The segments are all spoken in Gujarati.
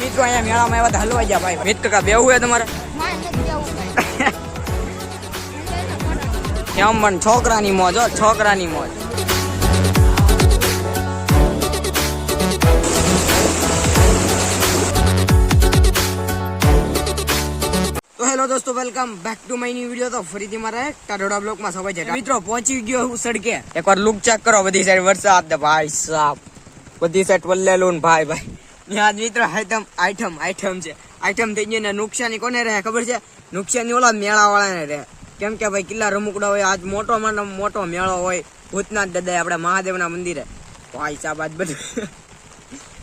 મિત્રો અહીંયા મેળામાં એવા હલવા ગયા ભાઈ. મિત કાકા બેવું હે તમારે? એમ પણ છોકરાની મોજ હો, છોકરાની મોજ. તો હેલો દોસ્તો, welcome back to my new video. તો ફરીથી મારા એક ટાઢોડા બ્લોકમાં સવાય છે મિત્રો, પહોંચી ગયો હું સડકે. એકવાર લુક ચેક કરો, બધી સાઈડ વરસાદ ને ભાઈ સાહેબ બધી સાઈડ વલ્લેલું ને ભાઈ ભાઈ. ત્યાં મિત્ર આઈટમ આઈટમ આઈટમ છે. આઈટમ થઈ ગઈ ને નુકસાની કોને રહે ખબર છે? નુકસાની ઓલા મેળાવાળાને રહે. કેમ કે ભાઈ કિલ્લા રમુકડા હોય, આજ મોટો મોટો મેળો હોય, ભૂતનાથ દાદા આપણા મહાદેવના મંદિરે. ભાઈ સાહેબ આજ બધું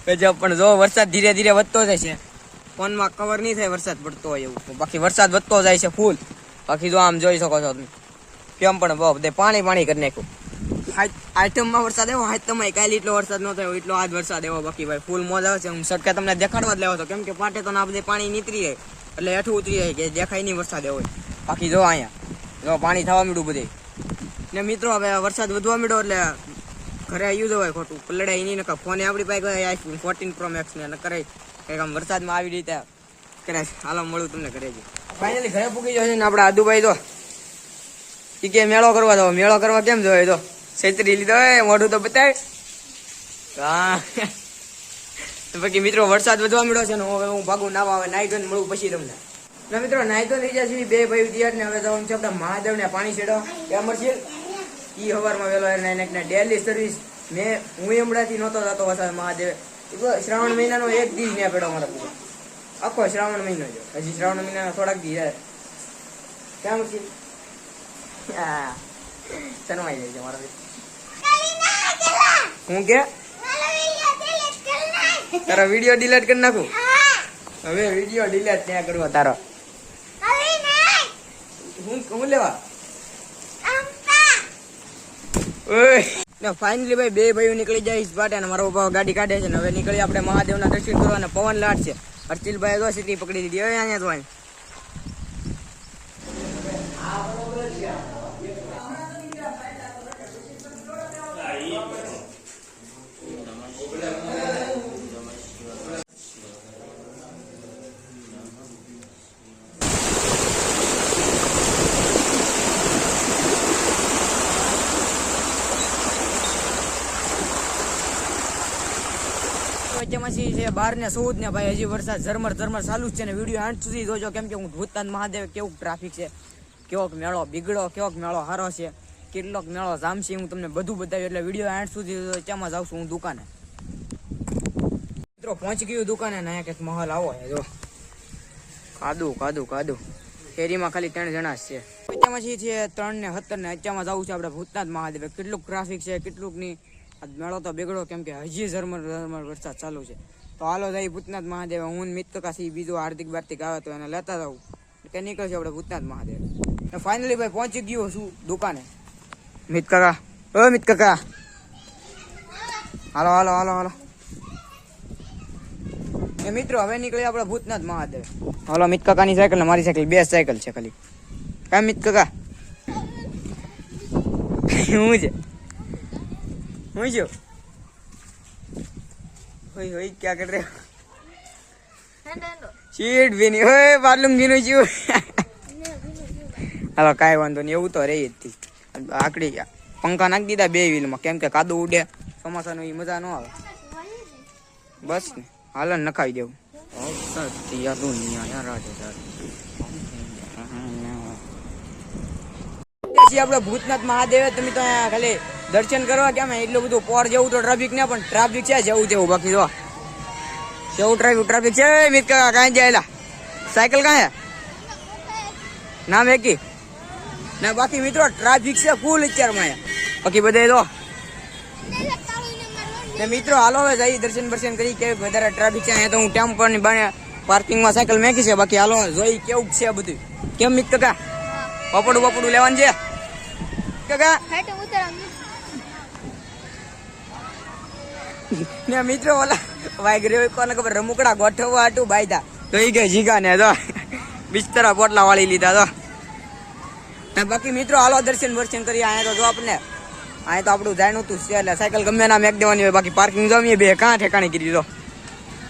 ગજબ પણ જો વરસાદ ધીરે ધીરે વધતો જાય છે, ફોનમાં કવર નહીં થાય વરસાદ પડતો હોય એવું. બાકી વરસાદ વધતો જાય છે ફૂલ બાકી જો આમ જોઈ શકો છો તમે. કેમ પણ બહુ બધે પાણી પાણી કરી નાખ્યું. આઈટમમાં વરસાદ આવ્યો તમે કાલે એટલો વરસાદ ન થયો એટલો આજ વરસાદ આવ્યો બાકી ભાઈ. ફૂલ મોજ આવે છે. હું સટકે તમને દેખાડવા જ લેવો હતો. કેમ કે પાટે તો આ બધે પાણી નીતરી જાય. એટલે હેઠું ઉતરી જાય કે દેખાય નહીં વરસાદ આવ્યો બાકી જો અહીંયા, જો પાણી થવા મીડું બધે. ને મિત્રો, હવે વરસાદ વધવા મીડો એટલે ઘરે આવ્યું જવાય ખોટું. પલડાય નહીં નકા ફોને આપણી પાસે આઈફોન ફોર્ટીન પ્રો મેક્સ ને કરે કંઈક આમ વરસાદમાં આવી રીતે કરે. હાલો મળું તમને ઘરે જ ફાઇનલી ઘરે પૂકી જશે ને આપણા આદુભાઈ તો. કે મેળો કરવા દો મેળો કરવા કેમ જવાય તો? છેતરી લીધો હોય, મોઢું તો બતાય. હા. તો બાકી મિત્રો, વરસાદ વધવા મળ્યો છે ને હવે હું ભાગું નાવા આવે નાઈ ધોઈને મળું પછી તમને. ના મિત્રો નાઈ તો થઈ જશે બે ભાઈ તૈયાર ને હવે જવાનું છે આપણે મહાદેવ ને પાણી છેડો. કેમ છે. ઈ હવારમાં વેલો નાઈ ને ડેલી સર્વિસ મેં, હું હમણાંથી નહોતો જતો વરસાદ મહાદેવ. તો શ્રાવણ મહિનાનો એક દિવસ ત્યાં પેડો મારા પૂરો. આખો શ્રાવણ મહિનો જો હજી શ્રાવણ મહિનાના થોડાક દી રહે કેમ છે? હા. શરમાઈ જાય છે મારા હું કે તારો વીડિયો ડિલીટ કરી નાખું હવે વીડિયો ડિલીટ ત્યાં કરવા તારો હું હું લેવા ફાઇનલી ભાઈ બે ભાઈઓ નીકળી જાય પાટે અને મારો ભાવ ગાડી કાઢે છે. ને હવે નીકળી આપણે મહાદેવના દર્શન કરવા અને પવન લાટ છે હર્ષિલભાઈ તો સીટી પકડી દીધી. હવે અહીંયા તો બાર ને ચૌદ ને ભાઈ, હજી વરસાદ ઝરમર ઝરમર ચાલુ જ છે ને વીડિયો આઠ સુધી જોજો. કેમ કે હું ભૂતાન મહાદેવ કેવું ટ્રાફિક છે, કેવોક મેળો બીગડો, કેવોક મેળો હારો છે, કેટલોક મેળો જામશે હું તમને બધું બતાવ્યું એટલે વીડિયો આઠ સુધી. ત્યાંમાં જાઉં છું હું દુકાને? મિત્રો, પહોંચી ગયું દુકાને ને કંઈક મહલ આવો જો. કાદુ કાદુ કાદુ કેરીમાં ખાલી ત્રણ જણા છે. વચ્ચેમાંથી છે ત્રણ ને સત્તર ને અત્યારમાં જવું છે આપણે ભૂતનાથ મહાદેવ. કેટલુંક ટ્રાફિક છે કેટલુંકની આ મેળો તો બગડો કેમ કે હજી ઝરમર ઝરમર વરસાદ ચાલુ છે. તો હાલો જાય ભૂતનાથ મહાદેવ, હું મિત કાશી બીજો હાર્દિક બાર્તિક આવે તો એને લેતા જાઉં. કે નીકળશે આપણે ભૂતનાથ મહાદેવ. ને ફાઇનલી ભાઈ પહોંચી ગયો છું દુકાને. મિત કાકા ઓ મિત કાકા હાલો હાલો હાલો હાલો. એ મિત્રો, હવે નીકળી આપણે ભૂતનાથ મહાદેવ. હાલો મિત કાકાની સાયકલ ને મારી સાયકલ, બે સાયકલ છે ખાલી. કામ મિત કાકા શું છે? હું છું હોય ઓય ક્યાં કર રહ્યો? સીટ હોય ઓય બારલું ઘીનું છું હવે કાંઈ વાંધો નહીં એવું તો રહી જ આકડી પંખા નાખી દીધા બે વ્હીલમાં. કેમ કે કાદુ ઉડે ચોમાસાનું એ મજા ન આવે. બસ ને હાલ નખાવી દેવું. સત્ય દુનિયા આપણે ભૂતનાથ મહાદેવ તમે તો ખાલી દર્શન કરવા કેમ એટલું બધું પોર જેવું તો ટ્રાફિક ને પણ ટ્રાફિક છે જેવું તેવું બાકી જો કેવું ટ્રાફિક ટ્રાફિક છે. મિત કાકા કાંઈ જાયેલા સાયકલ કાંઈ નામ એકી ને બાકી મિત્રો ટ્રાફિક છે ફૂલ અત્યારમાં બાકી બધે તો ને મિત્રો હાલો હવે જઈ દર્શન બર્શન કરી કે વધારે ટ્રાફિક છે. અહીંયા તો હું ટેમ્પરની બાને પાર્કિંગમાં સાયકલ મેકી છે. બાકી હાલો જોઈ કેવું છે બધું. કેમ મિત કાકા? પપડું પપડું લેવાનું છે? કાકા? ને મિત્રો ઓલા વાગરે કોને ખબર, રમુકડા ગોઠવવા હતું બાયતા તો ઈ કે જીગા ને તો બિસ્તરા પોટલા વાળી લીધા તો. બાકી મિત્રો હાલો દર્શન વર્શન કરી આયા તો જો આપણને અહીંયા તો આપણું જાણ્યું તું છે, એટલે સાયકલ ગમે ના મેક દેવાની હોય, બાકી પાર્કિંગ જમીએ બે કાં ઠેકાણે કરી દીધો.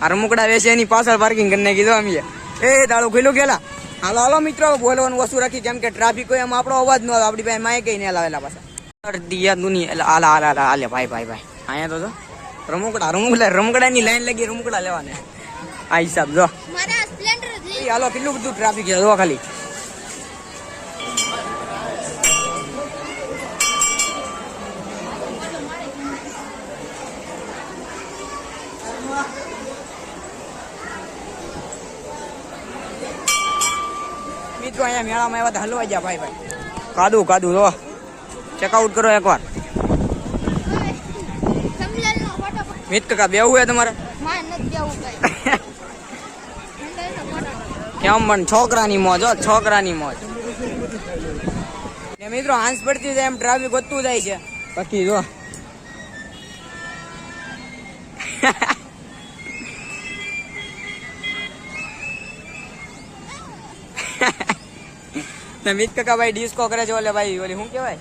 આ રમકડા વેચે એની પાછળ પાર્કિંગ કરીને કીધો અમે. એ દાડો ખુલ્લું ગયેલા. હાલો હાલો મિત્રો, બોલવાનું વસ્તુ રાખી, કેમ કે ટ્રાફિક હોય એમાં આપણો અવાજ ન આવે, આપણી પાસે માય કઈ ને લાવેલા પાછા. દુનિયા હાલા હાલા હાલા ભાઈ ભાઈ ભાઈ. અહીંયા તો રમકડા રમકડા રમકડાની લાઈન લાગી રમકડા લેવાને. આ હિસાબ જો. મારા સ્પ્લેન્ડર એ હાલો કેટલું બધું ટ્રાફિક છે? જો ખાલી. મિત્રો અહીંયા મેળામાં આવ્યા હતા જાય ગયા ભાઈ ભાઈ કાદુ કાદુ જો ચેકઆઉટ કરો એકવાર સમલેલનો ફોટો પકડ. મિત કાકા બેવું હે તમારે? કેમ પણ છોકરાની મોજ હો છોકરાની મોજ. ને મિત્રો હાંસ પડતી જાય એમ ટ્રાફિક વધતું જાય છે. બાકી જો. ને મિત કાકા ભાઈ ડિસ્કો કરે છે ઓલે ભાઈ ઓલી શું કહેવાય?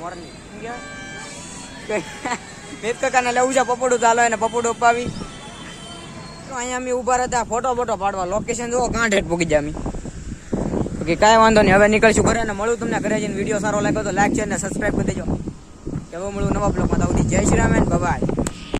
મોરની શું કહેવાય? મિત કાકાને લેવું છે, પપોડું ચાલો એને પપોડું તો અહીંયા અમે ઊભા રહેતા, ફોટો બોટો પાડવા. લોકેશન જુઓ, કાંઠ હેઠ પૂકી જાય અમે. ઓકે કાંઈ વાંધો નહીં. હવે નીકળશું ઘરે અને મળું તમને ઘરે જઈને. વીડિયો સારો લાગ્યો તો લાઈક છે અને સબસ્ક્રાઈબ કરી દેજો. હવે મળું નવા બ્લોગમાં તો જય શ્રી રામ બાય